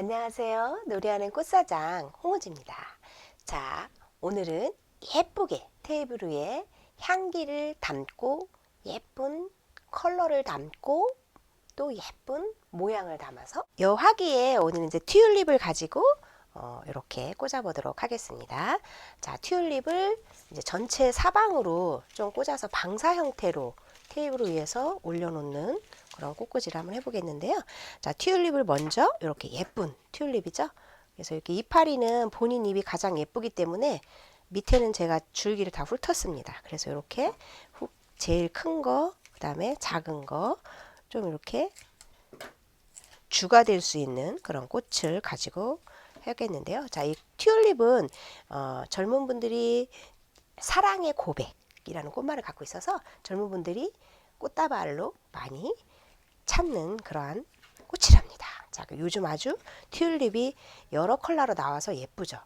안녕하세요. 노래하는 꽃사장 홍우지입니다. 자, 오늘은 예쁘게 테이블 위에 향기를 담고 예쁜 컬러를 담고 또 예쁜 모양을 담아서 여 화기에 오늘 이제 튤립을 가지고 어, 이렇게 꽂아보도록 하겠습니다. 자, 튤립을 이제 전체 사방으로 좀 꽂아서 방사 형태로 테이블 위에서 올려놓는 그런 꽃꽂이를 한번 해보겠는데요. 자, 튤립을 먼저 이렇게 예쁜 튤립이죠. 그래서 이렇게 이파리는 본인 입이 가장 예쁘기 때문에 밑에는 제가 줄기를 다 훑었습니다. 그래서 이렇게 후- 제일 큰 거, 그 다음에 작은 거, 좀 이렇게 주가 될 수 있는 그런 꽃을 가지고 해야겠는데요. 자, 이 튤립은 어, 젊은 분들이 사랑의 고백이라는 꽃말을 갖고 있어서 젊은 분들이 꽃다발로 많이 찾는 그러한 꽃이랍니다. 자, 그 요즘 아주 튤립이 여러 컬러로 나와서 예쁘죠.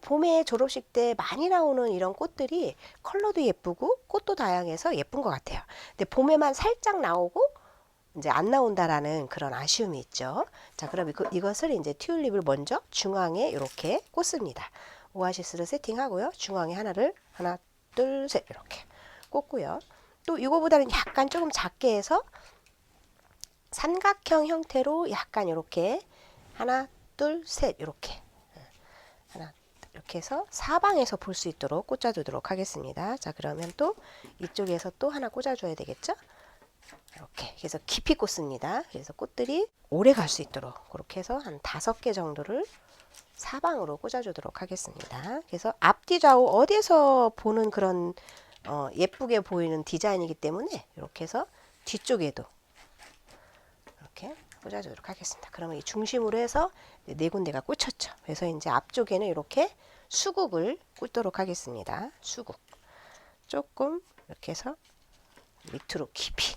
봄에 졸업식 때 많이 나오는 이런 꽃들이 컬러도 예쁘고 꽃도 다양해서 예쁜 것 같아요. 근데 봄에만 살짝 나오고 이제 안 나온다라는 그런 아쉬움이 있죠. 자, 그럼 이거, 이것을 이제 튤립을 먼저 중앙에 이렇게 꽂습니다. 오아시스를 세팅하고요. 중앙에 하나를 하나, 둘, 셋 이렇게 꽂고요. 또 이거보다는 약간 조금 작게 해서 삼각형 형태로 약간 이렇게 하나, 둘, 셋 이렇게 하나 이렇게 해서 사방에서 볼 수 있도록 꽂아두도록 하겠습니다. 자 그러면 또 이쪽에서 또 하나 꽂아줘야 되겠죠? 이렇게 그래서 깊이 꽂습니다. 그래서 꽃들이 오래 갈 수 있도록 그렇게 해서 한 다섯 개 정도를 사방으로 꽂아주도록 하겠습니다. 그래서 앞뒤 좌우 어디에서 보는 그런 어, 예쁘게 보이는 디자인이기 때문에 이렇게 해서 뒤쪽에도 이렇게 꽂아주도록 하겠습니다. 그러면 이 중심으로 해서 네 군데가 꽂혔죠. 그래서 이제 앞쪽에는 이렇게 수국을 꽂도록 하겠습니다. 수국 조금 이렇게 해서 밑으로 깊이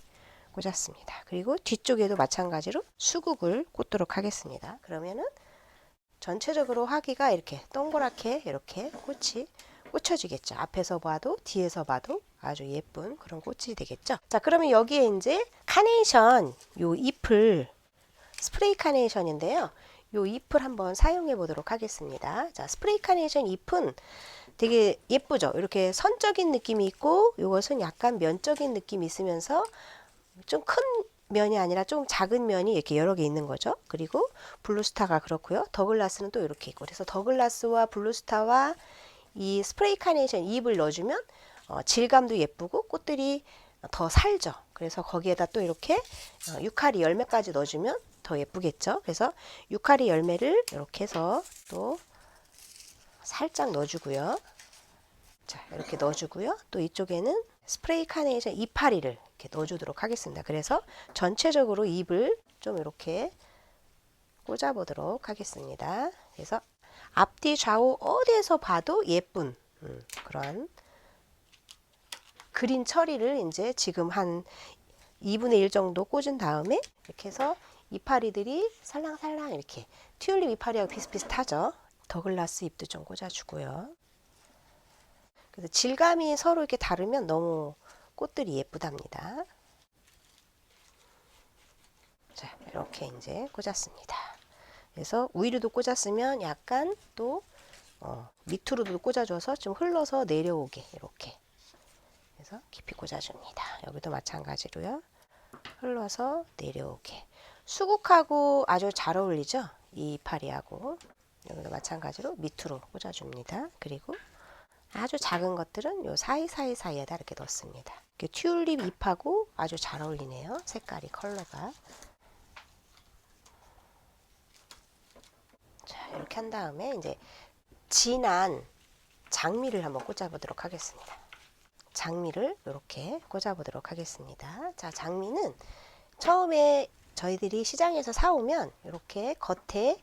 꽂았습니다. 그리고 뒤쪽에도 마찬가지로 수국을 꽂도록 하겠습니다. 그러면은 전체적으로 화기가 이렇게 동그랗게 이렇게 꽃이 꽂혀지겠죠. 앞에서 봐도 뒤에서 봐도 아주 예쁜 그런 꽃이 되겠죠. 자, 그러면 여기에 이제 카네이션 요 잎을 스프레이 카네이션인데요. 요 잎을 한번 사용해 보도록 하겠습니다. 자, 스프레이 카네이션 잎은 되게 예쁘죠. 이렇게 선적인 느낌이 있고 이것은 약간 면적인 느낌이 있으면서 좀 큰 면이 아니라 좀 작은 면이 이렇게 여러 개 있는 거죠. 그리고 블루스타가 그렇고요. 더글라스는 또 이렇게 있고 그래서 더글라스와 블루스타와 이 스프레이 카네이션 잎을 넣어주면 어, 질감도 예쁘고 꽃들이 더 살죠. 그래서 거기에다 또 이렇게 어, 유카리 열매까지 넣어주면 더 예쁘겠죠. 그래서 유카리 열매를 이렇게 해서 또 살짝 넣어주고요. 자, 이렇게 넣어주고요. 또 이쪽에는 스프레이 카네이션 이파리를 이렇게 넣어주도록 하겠습니다. 그래서 전체적으로 잎을 좀 이렇게 꽂아보도록 하겠습니다. 그래서 앞뒤 좌우 어디에서 봐도 예쁜 음, 그런 그린 처리를 이제 지금 한 2분의 1 정도 꽂은 다음에 이렇게 해서 이파리들이 살랑살랑 이렇게 튤립 이파리하고 비슷비슷하죠. 더글라스 잎도 좀 꽂아주고요. 그래서 질감이 서로 이렇게 다르면 너무 꽃들이 예쁘답니다. 자, 이렇게 이제 꽂았습니다. 그래서 우위로도 꽂았으면 약간 또 어, 밑으로도 꽂아줘서 좀 흘러서 내려오게 이렇게 그래서 깊이 꽂아줍니다. 여기도 마찬가지로요. 흘러서 내려오게 수국하고 아주 잘 어울리죠? 이 이파리하고 여기도 마찬가지로 밑으로 꽂아줍니다. 그리고 아주 작은 것들은 요 사이사이 사이에다 이렇게 넣습니다. 튤립 잎하고 아주 잘 어울리네요. 색깔이 컬러가. 이렇게 한 다음에 이제 진한 장미를 한번 꽂아보도록 하겠습니다. 장미를 이렇게 꽂아보도록 하겠습니다. 자, 장미는 처음에 저희들이 시장에서 사오면 이렇게 겉에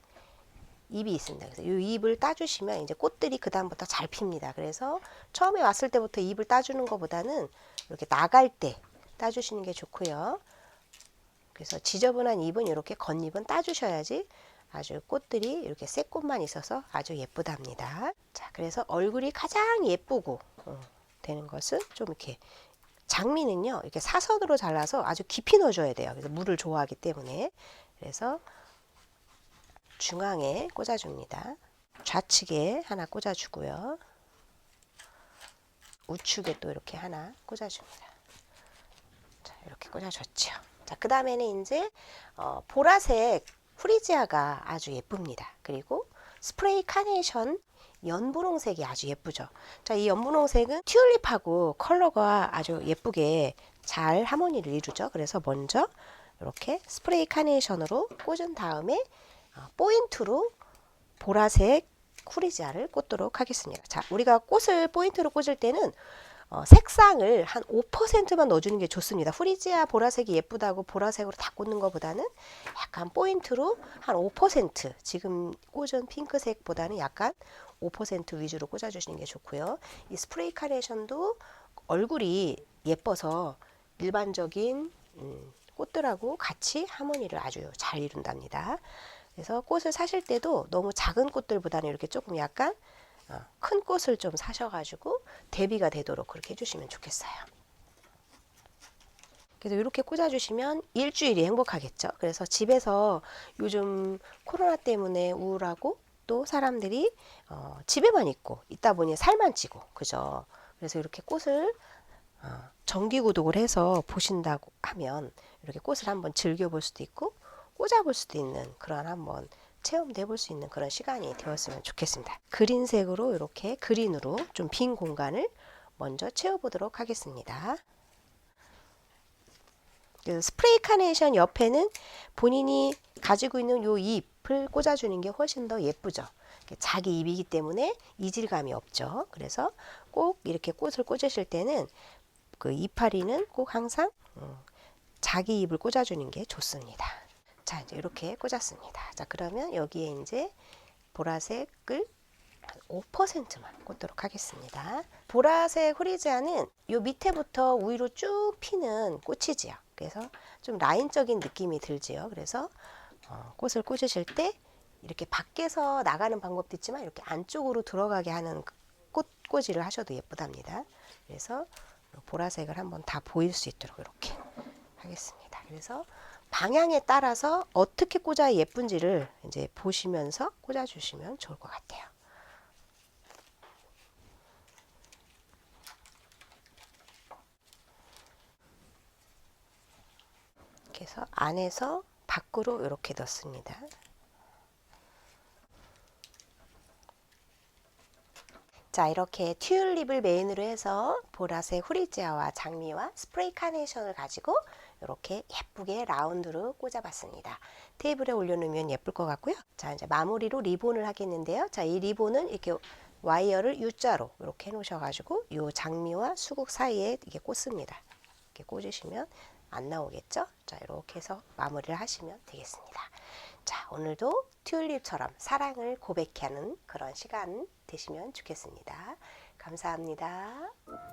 잎이 있습니다. 그래서 이 잎을 따주시면 이제 꽃들이 그 다음부터 잘 핍니다. 그래서 처음에 왔을 때부터 잎을 따주는 것보다는 이렇게 나갈 때 따주시는 게 좋고요. 그래서 지저분한 잎은 이렇게 겉잎은 따주셔야지 아주 꽃들이 이렇게 새 꽃만 있어서 아주 예쁘답니다. 자, 그래서 얼굴이 가장 예쁘고 어, 되는 것은 좀 이렇게 장미는요 이렇게 사선으로 잘라서 아주 깊이 넣어줘야 돼요. 그래서 물을 좋아하기 때문에 그래서 중앙에 꽂아줍니다. 좌측에 하나 꽂아주고요. 우측에 또 이렇게 하나 꽂아줍니다. 자, 이렇게 꽂아줬죠. 자, 그 다음에는 이제 어, 보라색 프리지아가 아주 예쁩니다. 그리고 스프레이 카네이션 연분홍색이 아주 예쁘죠. 자, 이 연분홍색은 튤립하고 컬러가 아주 예쁘게 잘 하모니를 이루죠. 그래서 먼저 이렇게 스프레이 카네이션으로 꽂은 다음에 어, 포인트로 보라색 쿠리지아를 꽂도록 하겠습니다. 자, 우리가 꽃을 포인트로 꽂을 때는 어, 색상을 한 5%만 넣어주는 게 좋습니다. 후리지아 보라색이 예쁘다고 보라색으로 다 꽂는 것보다는 약간 포인트로 한 5% 지금 꽂은 핑크색보다는 약간 5% 위주로 꽂아주시는 게 좋고요. 이 스프레이 카네이션도 얼굴이 예뻐서 일반적인 음, 꽃들하고 같이 하모니를 아주 잘 이룬답니다. 그래서 꽃을 사실 때도 너무 작은 꽃들보다는 이렇게 조금 약간 어, 큰 꽃을 좀 사셔가지고 대비가 되도록 그렇게 해주시면 좋겠어요. 그래서 이렇게 꽂아주시면 일주일이 행복하겠죠. 그래서 집에서 요즘 코로나 때문에 우울하고 또 사람들이 어, 집에만 있고 있다 보니 살만 찌고 그죠. 그래서 이렇게 꽃을 어, 정기 구독을 해서 보신다고 하면 이렇게 꽃을 한번 즐겨볼 수도 있고 꽂아볼 수도 있는 그런 한번 체험도 해볼 수 있는 그런 시간이 되었으면 좋겠습니다. 그린색으로 이렇게 그린으로 좀 빈 공간을 먼저 채워보도록 하겠습니다. 그 스프레이 카네이션 옆에는 본인이 가지고 있는 요 잎을 꽂아주는 게 훨씬 더 예쁘죠. 자기 잎이기 때문에 이질감이 없죠. 그래서 꼭 이렇게 꽃을 꽂으실 때는 그 이파리는 꼭 항상 음, 자기 잎을 꽂아주는 게 좋습니다. 자, 이제 이렇게 꽂았습니다. 자, 그러면 여기에 이제 보라색을 한 5%만 꽂도록 하겠습니다. 보라색 후리지아는 요 밑에부터 위로 쭉 피는 꽃이지요. 그래서 좀 라인적인 느낌이 들지요. 그래서 어, 꽃을 꽂으실 때 이렇게 밖에서 나가는 방법도 있지만 이렇게 안쪽으로 들어가게 하는 그꽃 꽂이를 하셔도 예쁘답니다. 그래서 보라색을 한번 다 보일 수 있도록 이렇게 하겠습니다. 그래서 방향에 따라서 어떻게 꽂아야 예쁜지를 이제 보시면서 꽂아주시면 좋을 것 같아요. 그래서 안에서 밖으로 이렇게 넣습니다. 자 이렇게 튤립을 메인으로 해서 보라색 후리지아와 장미와 스프레이 카네이션을 가지고 이렇게 예쁘게 라운드로 꽂아봤습니다. 테이블에 올려놓으면 예쁠 것 같고요. 자 이제 마무리로 리본을 하겠는데요. 자 이 리본은 이렇게 와이어를 U자로 이렇게 해놓으셔가지고 이 장미와 수국 사이에 이게 꽂습니다. 이렇게 꽂으시면 안 나오겠죠? 자 이렇게 해서 마무리를 하시면 되겠습니다. 자 오늘도 튤립처럼 사랑을 고백하는 그런 시간 되시면 좋겠습니다. 감사합니다.